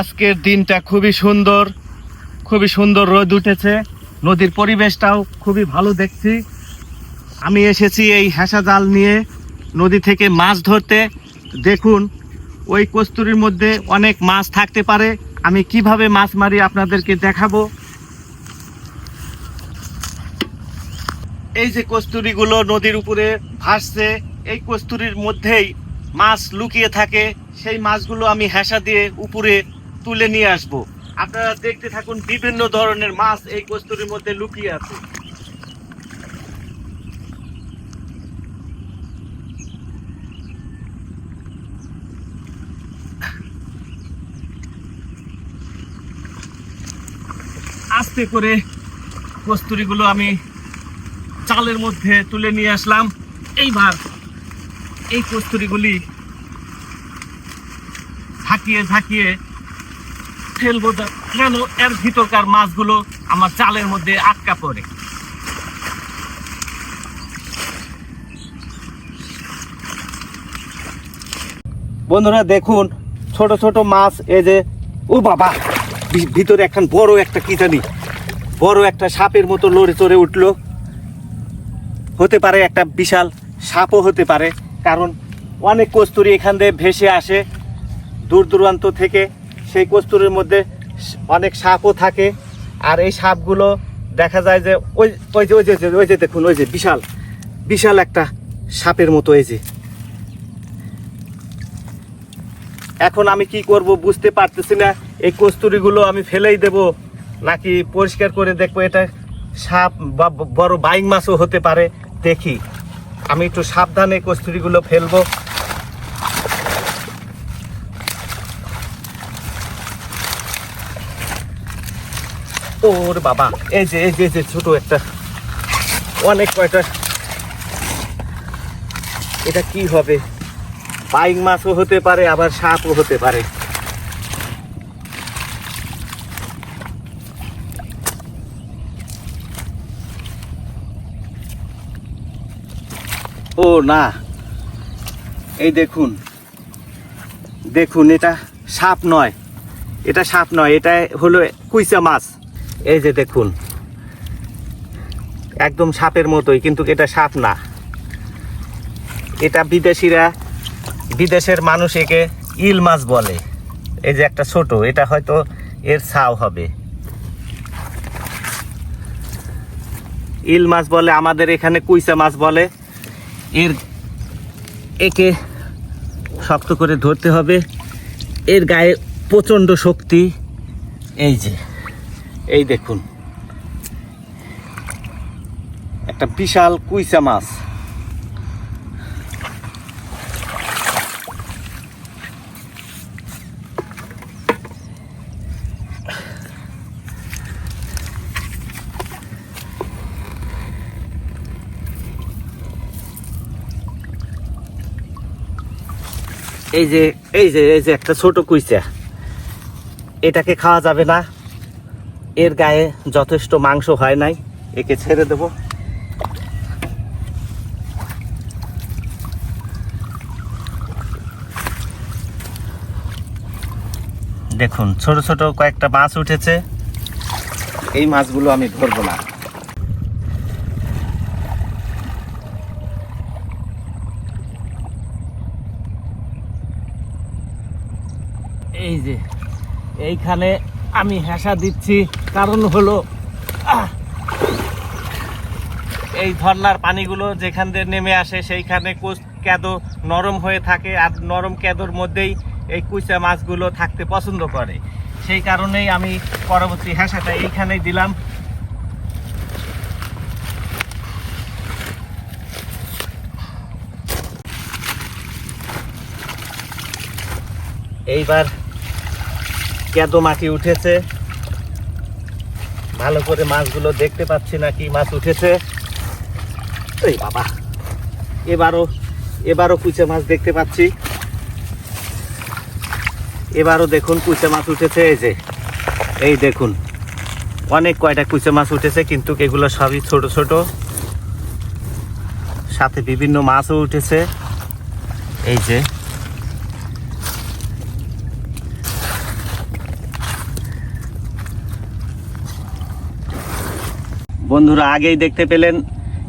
আজকের দিনটা খুবই সুন্দর খুবই সুন্দর রোদ উঠেছে, নদীর পরিবেশটাও খুবই ভালো দেখছি। আমি এসেছি এই হেসা জাল নিয়ে নদী থেকে মাছ ধরতে। দেখুন, ওই কস্তুরির মধ্যে অনেক মাছ থাকতে পারে। আমি কীভাবে মাছ মারি আপনাদেরকে দেখাবো। এই যে কস্তুরিগুলো নদীর উপরে ভাসছে, এই কস্তুরির মধ্যেই মাছ লুকিয়ে থাকে। সেই মাছগুলো আমি হেসা দিয়ে উপরে তুলে নিয়ে আসব। আপনারা দেখতে থাকুন বিভিন্ন ধরনের মাছ এই কস্তুরির মধ্যে লুকিয়ে আছে। আস্তে করে কস্তুরিগুলো আমি চালের মধ্যে তুলে নিয়ে আসলাম। এইবার এই কস্তুরিগুলি ঝাঁকিয়ে ঝাঁকিয়ে ফেলব যেন এর ভিতরকার মাছগুলো আমার চালের মধ্যে আটকা পড়ে। বন্ধুরা, দেখুন, ছোট ছোট মাছ, এই যে, ও বাবা ভিতরে একখান বড় একটা কি জানি, বড় একটা সাপের মতো লড়ে চড়ে উঠল। হতে পারে একটা বিশাল সাপও হতে পারে, কারণ অনেক কস্তুরি এখান দিয়ে ভেসে আসে দূর দূরান্ত থেকে। সেই কস্তুরির মধ্যে অনেক সাপও থাকে। আর এই সাপগুলো দেখা যায় যে ওই ওই যে ওই যে ওই যে দেখুন, ওই যে বিশাল বিশাল একটা সাপের মতো এই যে। এখন আমি কি করব বুঝতে পারতেছি না, এই কস্তুরিগুলো আমি ফেলেই দেব নাকি পরিষ্কার করে দেখব এটা সাপ বা, বড় বাইং মাছও হতে পারে, দেখি। আমি একটু সাবধানে কস্তুরিগুলো ফেলব। ওর বাবা। এই যে এই যে যে, ছোট একটা। অনেক কয়টা। এটা কি হবে? পাইং মাছও হতে পারে, আবার সাপও হতে পারে। ও না। এই দেখুন। দেখুন, এটা সাপ নয়। এটা সাপ নয়, এটা হলো কুইচা মাছ। এই যে দেখুন। একদম সাপের মতোই, কিন্তু এটা সাপ না। এটা বিদেশিরা, বিদেশের মানুষ একে ইল মাছ বলে। এই যে একটা ছোট, এটা হয়তো এর ছাও হবে। ইল মাছ বলে, আমাদের এখানে কুইচা মাছ বলে। এর একে শক্ত করে ধরতে হবে। এর গায়ে প্রচণ্ড শক্তি। এই যে। এই দেখুন। একটা বিশাল কুইচা মাছ। এই যে এই যে এই যে একটা ছোট কুইচা। এটাকে খাওয়া যাবে না। এর গায়ে যথেষ্ট মাংস হয় নাই, একে ছেড়ে দেব। দেখুন, ছোট ছোট কয়েকটা মাছ উঠেছে। এই মাছগুলো আমি ধরবো না। এই যে, এইখানে আমি হেসা দিচ্ছি। কারণ হলো এই ঝর্ণার পানিগুলো যেখান দিয়ে নেমে আসে, সেইখানে কুচ ক্যাদো নরম হয়ে থাকে আর নরম ক্যাদোর মধ্যেই এই কুচা মাছগুলো থাকতে পছন্দ করে। সেই কারণেই আমি পরবর্তী হেসাটা এইখানেই দিলাম। এইবার কেদো মাটি উঠেছে। ভালো করে মাছগুলো দেখতে পাচ্ছি না কি মাছ উঠেছে। এই বাবা, এবারও এবারও কুচে মাছ দেখতে পাচ্ছি। এবারও দেখুন কুচে মাছ উঠেছে, এই যে, এই দেখুন। অনেক কয়টা কুচে মাছ উঠেছে, কিন্তু এগুলো সবই ছোট ছোট। সাথে বিভিন্ন মাছও উঠেছে। এই যে বন্ধুরা আগেই দেখতে পেলেন,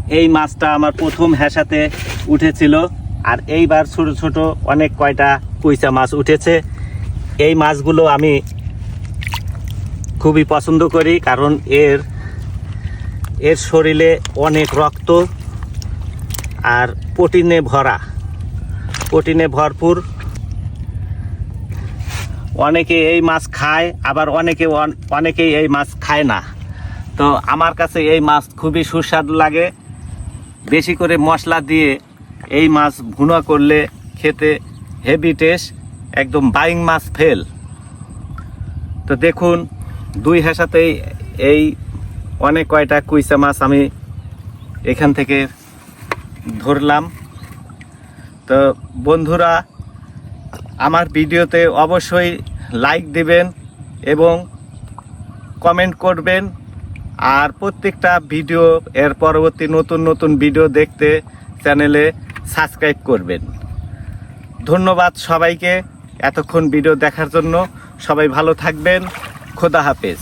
এই মাছটা আমার প্রথম হেসাতে উঠেছিল, আর এইবার ছোট ছোট অনেক কয়টা কুইচা মাছ উঠেছে। এই মাছগুলো আমি খুবই পছন্দ করি, কারণ এর এর শরীরে অনেক রক্ত আর প্রোটিনে ভরা, প্রোটিনে ভরপুর। অনেকে এই মাছ খায়, আবার অনেকে অন- অনেকেই এই মাছ খায় না। তো আমার কাছে এই মাছ খুবই সুস্বাদু লাগে। বেশি করে মশলা দিয়ে এই মাছ ভুনা করলে খেতে হেভি টেস্ট একদম বাইং মাছ ফেল। তো দেখুন, দুই হেসাতেই এই অনেক কয়টা কুইসা মাছ আমি এখান থেকে ধরলাম। তো বন্ধুরা, আমার ভিডিওতে অবশ্যই লাইক দেবেন এবং কমেন্ট করবেন। আর প্রত্যেকটা ভিডিও এর পরবর্তী নতুন নতুন ভিডিও দেখতে চ্যানেলে সাবস্ক্রাইব করবেন। ধন্যবাদ সবাইকে এতক্ষণ ভিডিও দেখার জন্য। সবাই ভালো থাকবেন। খোদা হাফেজ।